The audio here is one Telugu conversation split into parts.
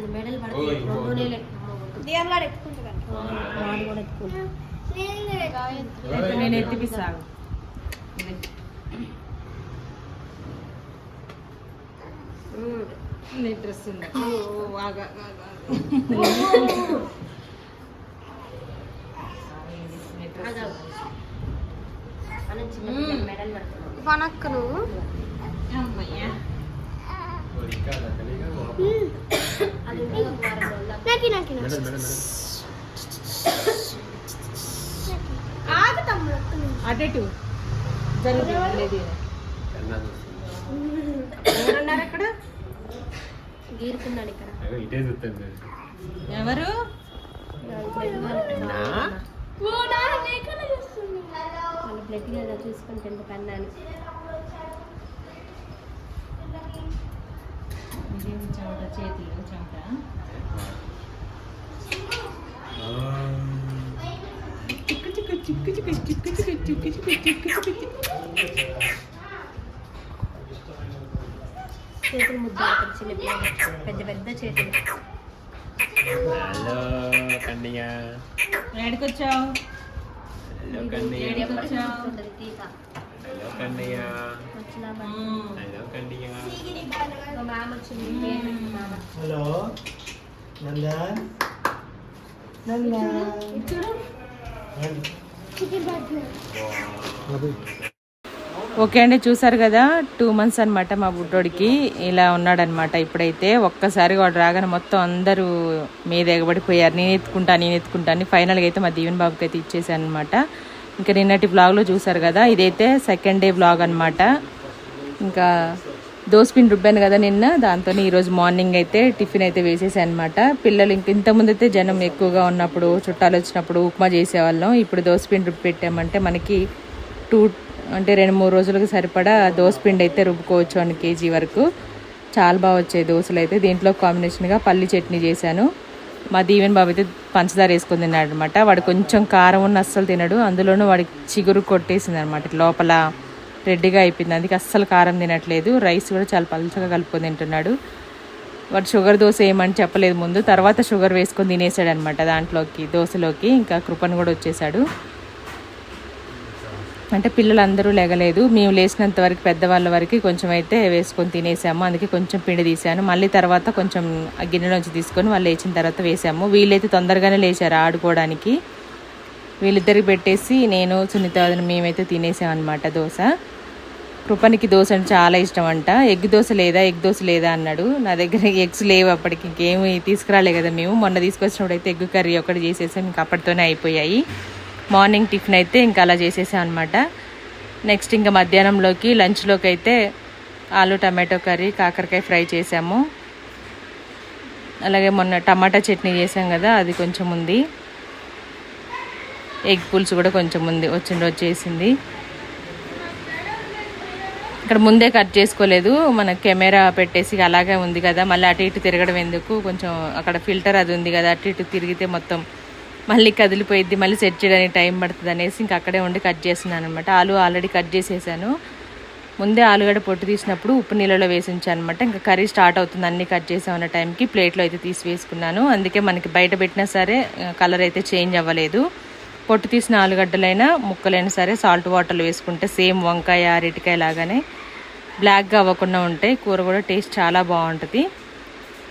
అది మెడల్ పడుతుంది రెండు నెలలు. ఎత్తుకుంటాను నేను ఎత్తిపిస్తాను నీ డ్రెస్ ఉంది? వనక్క నువ్వు నాకి నాకి ఆగు తమ్ముడు ఒక్క నిమిషం. అటెటు జరుగుతుంది లేదు ఎవరున్నారు అక్కడ గీరుకున్నాడు ఇక్కడ. ఇటే చూస్తుంది ఎవరు? ఓ నాన్న మేకలు చూస్తుంది. వాళ్ళ బ్లడ్ కదా చూసుకుంటే ఎంత కన్నాను ఇదేం చెమట? చేతులు చెమట? చేతులు ముద్దు చిన్న పెద్ద పెద్ద చేతులు హలో కన్నయ్య ఎక్కడికి వచ్చావు hello Kannayya hello Kannayya hello Kannayya hello Nandan okay అండి చూసారు కదా టూ మంత్స్ అన్నమాట మా బుడ్డోడికి. ఇలా ఉన్నాడనమాట ఇప్పుడైతే ఒక్కసారి వాడు రాగానే మొత్తం అందరూ మీద ఎగబడిపోయారు. నేను ఎత్తుకుంటా నేను ఎత్తుకుంటాను ఫైనల్గా అయితే మా దీవెన్ బాబుకి అయితే ఇచ్చేసాను అనమాట ఇంకా నిన్నటి బ్లాగ్లో చూసారు కదా ఇదైతే సెకండ్ డే బ్లాగ్ అనమాట ఇంకా దోసపిండి రుబ్బాను కదా నిన్న దాంతో ఈరోజు మార్నింగ్ అయితే టిఫిన్ అయితే వేసేసాను అనమాట పిల్లలు ఇంక ఇంతకుముందు అయితే జనం ఎక్కువగా ఉన్నప్పుడు చుట్టాలు వచ్చినప్పుడు ఉప్మా చేసేవాళ్ళం. ఇప్పుడు దోసపిండి రుబ్బి పెట్టామంటే మనకి టూ అంటే రెండు మూడు రోజులకు సరిపడా దోసపిండి అయితే రుబ్బుకోవచ్చు వన్ కేజీ వరకు. చాలా బాగా వచ్చాయి దోశలు అయితే. దీంట్లో కాంబినేషన్గా పల్లి చట్నీ చేశాను. మా దీవెన్ బాబు అయితే పంచదార వేసుకొని తిన్నాడు అనమాట వాడు కొంచెం కారం ఉన్న అస్సలు తినడు. అందులోనూ వాడికి చిగురు కొట్టేసింది అనమాట లోపల రెడ్డిగా అయిపోయింది. అందుకే అస్సలు కారం తినట్లేదు. రైస్ కూడా చాలా పలుచగా కలుపుకొని తింటున్నాడు. వాడు షుగర్ దోశ ఏమని చెప్పలేదు ముందు. తర్వాత షుగర్ వేసుకొని తినేసాడు అనమాట దాంట్లోకి దోశలోకి. ఇంకా కృపన్ కూడా వచ్చేసాడు. అంటే పిల్లలందరూ లేగలేదు. మేము లేచినంత వరకు పెద్దవాళ్ళ వరకు కొంచెం అయితే వేసుకొని తినేసాము. అందుకే కొంచెం పిండి తీసాను. మళ్ళీ తర్వాత కొంచెం గిన్నెలోంచి తీసుకొని వాళ్ళు లేచిన తర్వాత వేసాము. వీళ్ళైతే తొందరగానే లేచారు ఆడుకోవడానికి. వీళ్ళిద్దరికి పెట్టేసి నేను సునీత మేమైతే తినేసాం అనమాట దోశ. కృపనికి దోశ అంటే చాలా ఇష్టం అంట ఎగ్ దోశ లేదా ఎగ్ దోశ లేదా అన్నాడు. నా దగ్గర ఎగ్స్ లేవు అప్పటికి. ఇంకేమి తీసుకురాలే కదా మేము. మొన్న తీసుకొచ్చినప్పుడు అయితే ఎగ్ కర్రీ ఒకటి చేసేసాం. ఇంకా అప్పటితోనే అయిపోయాయి. మార్నింగ్ టిఫిన్ అయితే ఇంకా అలా చేసేసాం అనమాట నెక్స్ట్ ఇంకా మధ్యాహ్నంలోకి లంచ్లోకి అయితే ఆలు టమాటో కర్రీ కాకరకాయ ఫ్రై చేసాము. అలాగే మొన్న టమాటా చట్నీ చేసాం కదా అది కొంచెం ఉంది. ఎగ్ పులుసు కూడా కొంచెం ఉంది. వచ్చిన రోజు చేసింది. ఇక్కడ ముందే కట్ చేసుకోలేదు. మన కెమెరా పెట్టేసి అలాగే ఉంది కదా. మళ్ళీ అటు ఇటు తిరగడం ఎందుకు? కొంచెం అక్కడ ఫిల్టర్ అది ఉంది కదా. అటు ఇటు తిరిగితే మొత్తం మళ్ళీ కదిలిపోయిద్ది. మళ్ళీ సెట్ చేయడానికి టైం పడుతుంది అనేసి ఇంకా అక్కడే ఉండి కట్ చేస్తున్నాను అనమాట ఆలు ఆల్రెడీ కట్ చేసేసాను. ముందే ఆలుగడ్డ పొట్టు తీసినప్పుడు ఉప్పు నీళ్ళలో వేసి అనమాట ఇంకా కర్రీ స్టార్ట్ అవుతుంది అన్ని కట్ చేసామన్న టైంకి ప్లేట్లో అయితే తీసి వేసుకున్నాను. అందుకే మనకి బయట పెట్టినా సరే కలర్ అయితే చేంజ్ అవ్వలేదు. పొట్టు తీసిన ఆలుగడ్డలైనా ముక్కలైనా సరే సాల్ట్ వాటర్లు వేసుకుంటే సేమ్ వంకాయ అరటికాయ లాగానే బ్లాక్గా అవ్వకుండా ఉంటాయి కూర కూడా టేస్ట్ చాలా బాగుంటుంది.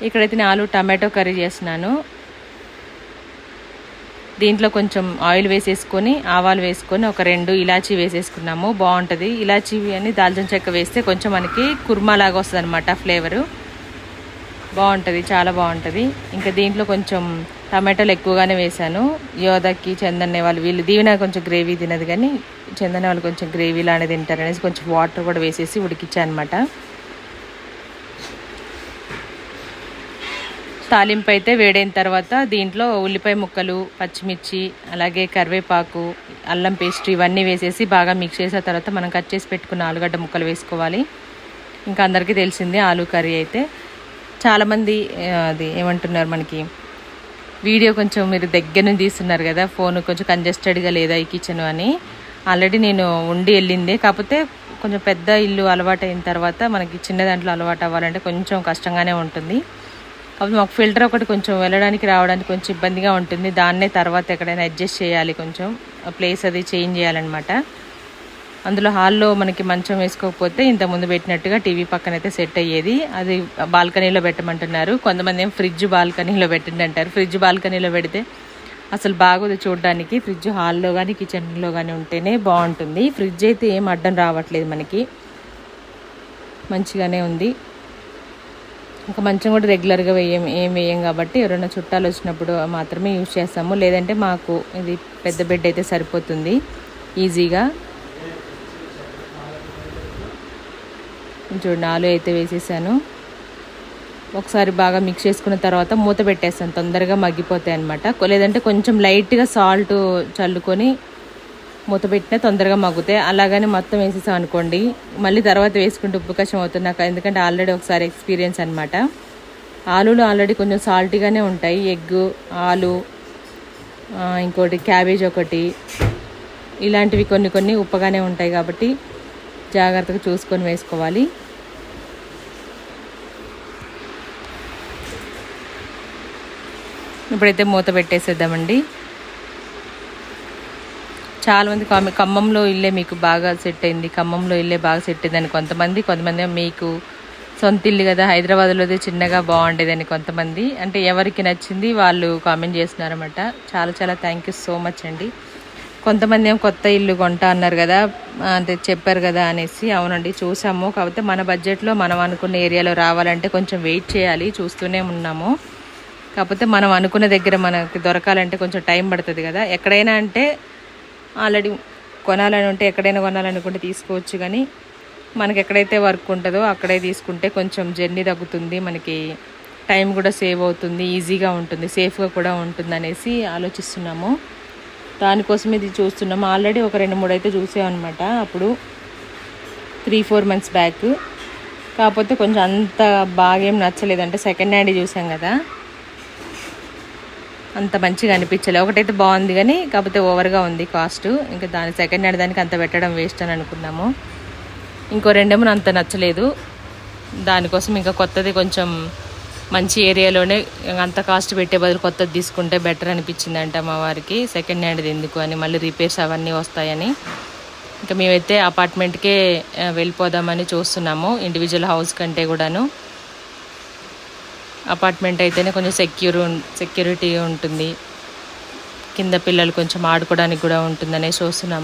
ఇక్కడైతే నేను ఆలు టమాటో కర్రీ చేస్తున్నాను. దీంట్లో కొంచెం ఆయిల్ వేసేసుకొని ఆవాలు వేసుకొని ఒక రెండు ఇలాచీ వేసేసుకున్నాము. బాగుంటుంది. ఇలాచీ అని దాల్చిన చెక్క వేస్తే కొంచెం మనకి కుర్మా లాగా వస్తుంది అనమాట ఫ్లేవరు బాగుంటుంది. చాలా బాగుంటుంది. ఇంకా దీంట్లో కొంచెం టమాటాలు ఎక్కువగానే వేశాను. యోధకి చందన్నే వాళ్ళు వీళ్ళు దీవెన కొంచెం గ్రేవీ తినదు కానీ చెందని వాళ్ళు కొంచెం గ్రేవీ లానే తింటారు అనేసి కొంచెం వాటర్ కూడా వేసేసి ఉడికించాను అనమాట తాలింపు అయితే వేడైన తర్వాత దీంట్లో ఉల్లిపాయ ముక్కలు పచ్చిమిర్చి అలాగే కరివేపాకు అల్లం పేస్ట్ ఇవన్నీ వేసేసి బాగా మిక్స్ చేసిన తర్వాత మనం కట్ చేసి పెట్టుకున్న ఆలుగడ్డ ముక్కలు వేసుకోవాలి. ఇంకా అందరికీ తెలిసిందే ఆలు కర్రీ అయితే. చాలామంది అది ఏమంటున్నారు మనకి వీడియో కొంచెం మీరు దగ్గర నుంచి తీస్తున్నారు కదా ఫోన్ కొంచెం కంజెస్టెడ్గా లేదా ఈ కిచెన్ అని. ఆల్రెడీ నేను ఉండి వెళ్ళిందే. కాకపోతే కొంచెం పెద్ద ఇల్లు అలవాటు అయిన తర్వాత మనకి చిన్న దాంట్లో అలవాటు అవ్వాలంటే కొంచెం కష్టంగానే ఉంటుంది. కాబట్టి మాకు ఫిల్టర్ ఒకటి కొంచెం వెళ్ళడానికి రావడానికి కొంచెం ఇబ్బందిగా ఉంటుంది. దాన్నే తర్వాత ఎక్కడైనా అడ్జస్ట్ చేయాలి కొంచెం. ప్లేస్ అది చేంజ్ చేయాలన్నమాట. అందులో హాల్లో మనకి మంచం వేసుకోకపోతే ఇంత ముందు పెట్టినట్టుగా టీవీ పక్కన అయితే సెట్ అయ్యేది. అది బాల్కనీలో పెట్టమంటున్నారు. కొంతమంది ఏం ఫ్రిడ్జ్ బాల్కనీలో పెట్టండి అంటారు ఫ్రిడ్జ్ బాల్కనీలో పెడితే అసలు బాగోదు చూడడానికి. ఫ్రిడ్జ్ హాల్లో కానీ కిచెన్లో కానీ ఉంటేనే బాగుంటుంది. ఫ్రిడ్జ్ అయితే ఏం అడ్డం రావట్లేదు మనకి. మంచిగానే ఉంది. ఇంకా మంచం కూడా రెగ్యులర్గా వేయం ఏం వేయం కాబట్టి ఎవరైనా చుట్టాలు వచ్చినప్పుడు మాత్రమే యూజ్ చేస్తాము. లేదంటే మాకు ఇది పెద్ద బెడ్ అయితే సరిపోతుంది. ఈజీగా. చూడు నాలుగు అయితే వేసేసాను. ఒకసారి బాగా మిక్స్ చేసుకున్న తర్వాత మూత పెట్టేస్తాను. తొందరగా మగ్గిపోతాయి అనమాట లేదంటే కొంచెం లైట్గా సాల్ట్ చల్లుకొని మూత పెట్టినా తొందరగా మగ్గుతాయి. అలాగని మొత్తం వేసేసాం అనుకోండి. మళ్ళీ తర్వాత వేసుకుంటే ఉప్పు కషం అవుతుంది నాకు. ఎందుకంటే ఆల్రెడీ ఒకసారి ఎక్స్పీరియన్స్ అనమాట ఆలులు ఆల్రెడీ కొంచెం సాల్టీగానే ఉంటాయి. ఎగ్ ఆలు ఇంకోటి క్యాబేజ్ ఒకటి. ఇలాంటివి కొన్ని కొన్ని ఉప్పగానే ఉంటాయి కాబట్టి జాగ్రత్తగా చూసుకొని వేసుకోవాలి. ఇప్పుడైతే మూత పెట్టేసేద్దామండి. చాలామంది ఖమ్మంలో ఇల్లే మీకు బాగా సెట్ అయింది. ఖమ్మంలో ఇల్లే బాగా సెట్ అయిందని కొంతమంది కొంతమంది ఏమో మీకు సొంత ఇల్లు కదా హైదరాబాద్లో చిన్నగా బాగుండేదని కొంతమంది. అంటే ఎవరికి నచ్చింది వాళ్ళు కామెంట్ చేస్తున్నారన్నమాట. చాలా చాలా థ్యాంక్ యూ సో మచ్ అండి. కొంతమంది ఏమో కొత్త ఇల్లు కొంటా అన్నారు కదా అంటే చెప్పారు కదా అనేసి. అవునండి చూసాము. కాకపోతే మన బడ్జెట్లో మనం అనుకున్న ఏరియాలో రావాలంటే కొంచెం వెయిట్ చేయాలి. చూస్తూనే ఉన్నాము. కాకపోతే మనం అనుకున్న దగ్గర మనకి దొరకాలంటే కొంచెం టైం పడుతుంది కదా. ఎక్కడైనా అంటే ఆల్రెడీ కొనాలని ఉంటే ఎక్కడైనా కొనాలనుకుంటే తీసుకోవచ్చు కానీ మనకి ఎక్కడైతే వర్క్ ఉంటుందో అక్కడే తీసుకుంటే కొంచెం జర్నీ తగ్గుతుంది మనకి టైం కూడా సేవ్ అవుతుంది ఈజీగా ఉంటుంది సేఫ్గా కూడా ఉంటుంది అనేసి ఆలోచిస్తున్నాము. దానికోసం ఇది చూస్తున్నాము. ఆల్రెడీ ఒక రెండు మూడు అయితే చూసామన్నమాట అప్పుడు త్రీ ఫోర్ మంత్స్ బ్యాక్. కాకపోతే కొంచెం అంత బాగా ఏం నచ్చలేదంటే సెకండ్ హ్యాండ్ చూసాం కదా. అంత మంచిగా అనిపించలే. ఒకటైతే బాగుంది కానీ కాకపోతే ఓవర్గా ఉంది కాస్ట్. ఇంకా దాని సెకండ్ హ్యాండ్ దానికి అంత పెట్టడం వేస్ట్ అని అనుకున్నాము. ఇంకో రెండేమో అంత నచ్చలేదు. దానికోసం ఇంకా కొత్తది కొంచెం మంచి ఏరియాలోనే అంత కాస్ట్ పెట్టే బదులు కొత్తది తీసుకుంటే బెటర్ అనిపించిందంట మా వారికి. సెకండ్ హ్యాండ్ది ఎందుకు అని మళ్ళీ రిపేర్స్ అవన్నీ వస్తాయని. ఇంకా మేమైతే అపార్ట్మెంట్కే వెళ్ళిపోదామని చూస్తున్నాము ఇండివిజువల్ హౌస్ కంటే కూడాను. అపార్ట్మెంట్ అయితేనే కొంచెం సెక్యూర్ సెక్యూరిటీ ఉంటుంది. కింద పిల్లలు కొంచెం ఆడుకోవడానికి కూడా ఉంటుందనే చూస్తున్నాం.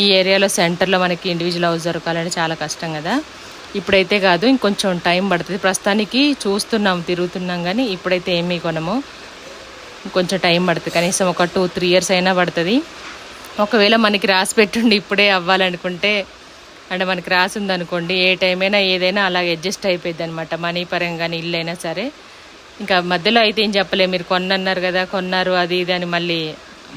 ఈ ఏరియాలో సెంటర్లో మనకి ఇండివిజువల్ హౌస్ దొరకాలంటే చాలా కష్టం కదా. ఇప్పుడైతే కాదు ఇంకొంచెం టైం పడుతుంది. ప్రస్తుతానికి చూస్తున్నాం తిరుగుతున్నాం కానీ ఇప్పుడైతే ఏమీ కొనము. కొంచెం టైం పడుతుంది. కనీసం ఒక టూ త్రీ ఇయర్స్ అయినా పడుతుంది. ఒకవేళ మనకి రాసి పెట్టుండి ఇప్పుడే అవ్వాలనుకుంటే అంటే మనకి రాసి ఉందనుకోండి ఏ టైం అయినా ఏదైనా అలాగే అడ్జస్ట్ అయిపోయింది అనమాట మనీ పరంగా కానీ ఇల్లు అయినా సరే. ఇంకా మధ్యలో అయితే ఏం చెప్పలే. మీరు కొన్నన్నారు కదా కొన్నారు అది ఇది అని మళ్ళీ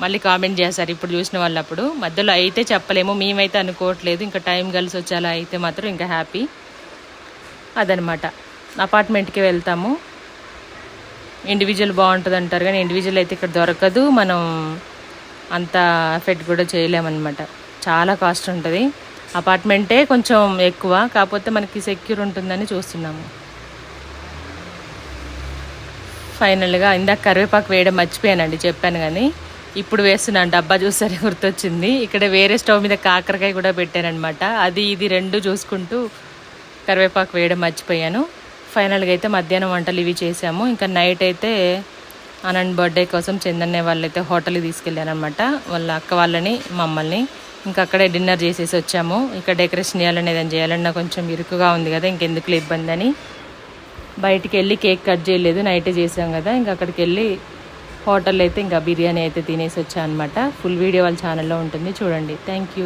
మళ్ళీ కామెంట్ చేస్తారు ఇప్పుడు చూసిన వాళ్ళు అప్పుడు మధ్యలో అయితే చెప్పలేము మేమైతే అనుకోవట్లేదు. ఇంకా టైం కలిసి వచ్చి అలా అయితే మాత్రం ఇంకా హ్యాపీ. అదనమాట అపార్ట్మెంట్కి వెళ్తాము. ఇండివిజువల్ బాగుంటుంది అంటారు కానీ ఇండివిజువల్ అయితే ఇక్కడ దొరకదు. మనం అంత ఎఫెక్ట్ కూడా చేయలేమన్నమాట. చాలా కాస్ట్ ఉంటుంది. అపార్ట్మెంటే కొంచెం ఎక్కువ కాకపోతే మనకి సెక్యూర్ ఉంటుందని చూస్తున్నాము. ఫైనల్గా ఇందాక కరివేపాకు వేయడం మర్చిపోయానండి చెప్పాను కానీ ఇప్పుడు వేస్తున్నాను డబ్బా చూసారే గుర్తొచ్చింది. ఇక్కడ వేరే స్టవ్ మీద కాకరకాయ కూడా పెట్టానమాట అది ఇది రెండు చూసుకుంటూ కరివేపాకు వేయడం మర్చిపోయాను. ఫైనల్గా అయితే మధ్యాహ్నం వంటలు ఇవి చేసాము ఇంకా నైట్ అయితే అనంత్ బర్త్డే కోసం చందన్నే వాళ్ళైతే హోటల్కి తీసుకెళ్ళానమాట వాళ్ళ అక్క వాళ్ళని మమ్మల్ని ఇంకా అక్కడే డిన్నర్ చేసేసి వచ్చాము. ఇక్కడ డెకరేషన్ చేయాలని ఏదైనా చేయాలన్నా కొంచెం ఇరుకుగా ఉంది కదా ఇంకెందుకు ఇబ్బంది అని బయటికి వెళ్ళి కేక్ కట్ చేయలేదు నైటే చేసాం కదా ఇంకా అక్కడికి వెళ్ళి హోటల్ అయితే ఇంకా బిర్యానీ అయితే తినేసి వచ్చా అనమాట ఫుల్ వీడియో వాళ్ళ ఛానల్లో ఉంటుంది చూడండి. Thank you